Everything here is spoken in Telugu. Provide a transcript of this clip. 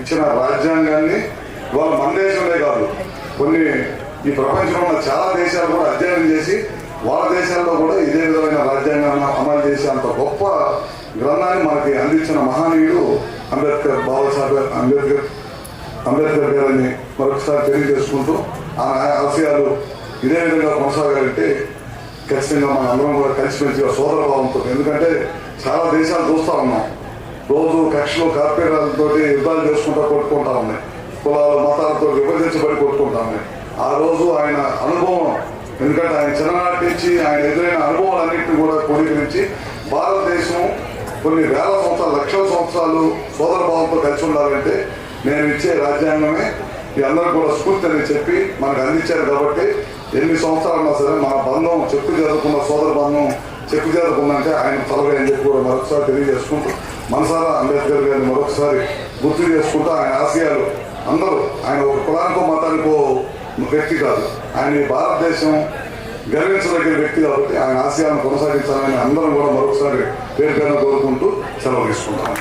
ఇచ్చిన రాజ్యాంగాన్ని కేవలం మన దేశంలో కాదు. కొన్ని ఈ ప్రపంచంలో ఉన్న చాలా దేశాలు కూడా అధ్యయనం చేసి వాళ్ళ దేశాల్లో కూడా ఇదే విధమైన రాజ్యాంగాన్ని అమలు చేసే అంత గొప్ప గ్రంథాన్ని మనకి అందించిన మహనీయుడు అంబేద్కర్ బాబా సాహెబ్ అంబేద్కర్ అంబేద్కర్ గారిని మరొకసారి తెలియజేసుకుంటూ ఆ ఆశయాలు ఇదే విధంగా కొనసాగాలంటే ఖచ్చితంగా మన అందరం కూడా కలిసిమెలిసిగా సోదర భావంతో ఎందుకంటే చాలా దేశాలు చూస్తూ ఉన్నాం. రోజు కక్షలు కార్పొరేట్లతో యుద్ధాలు చేసుకుంటా కొట్టుకుంటా ఉన్నాయి కులాలు మతాలతో విభజించబడి కొట్టుకుంటా ఉన్నాయి ఆ రోజు ఆయన అనుభవం ఎందుకంటే ఆయన చిన్ననాటి నుంచి ఆయన ఎదురైన అనుభవాలన్నింటినీ కూడా క్రోడీకరించి భారతదేశం కొన్ని వేల సంవత్సరాలు లక్షల సంవత్సరాలు సోదర భావంతో కలిసి ఉండాలంటే నేను ఇచ్చే రాజ్యాంగమే. మీ అందరూ కూడా స్ఫూర్తి అని చెప్పి మనకు అందించారు కాబట్టి ఎన్ని సంవత్సరాలున్నా సరే మన చెప్పు జరుగుతున్న సోదర బంధం చెప్పు జరుగుతుందంటే ఆయన తలవే అని చెప్పి కూడా మరొకసారి తెలియజేసుకుంటూ మనసారా అంబేద్కర్ గారిని మరొకసారి గుర్తు చేసుకుంటూ ఆయన ఆశయాలు అందరూ ఆయన ఒక కులానికో మతానికో వ్యక్తి కాదు. ఆయన భారతదేశం గర్వించదగిన వ్యక్తి కాబట్టి ఆయన ఆశయాలను కొనసాగించాలని అందరం కూడా మరొకసారి పేరు పేరున కోరుకుంటూ సెలవు తీసుకుంటాం.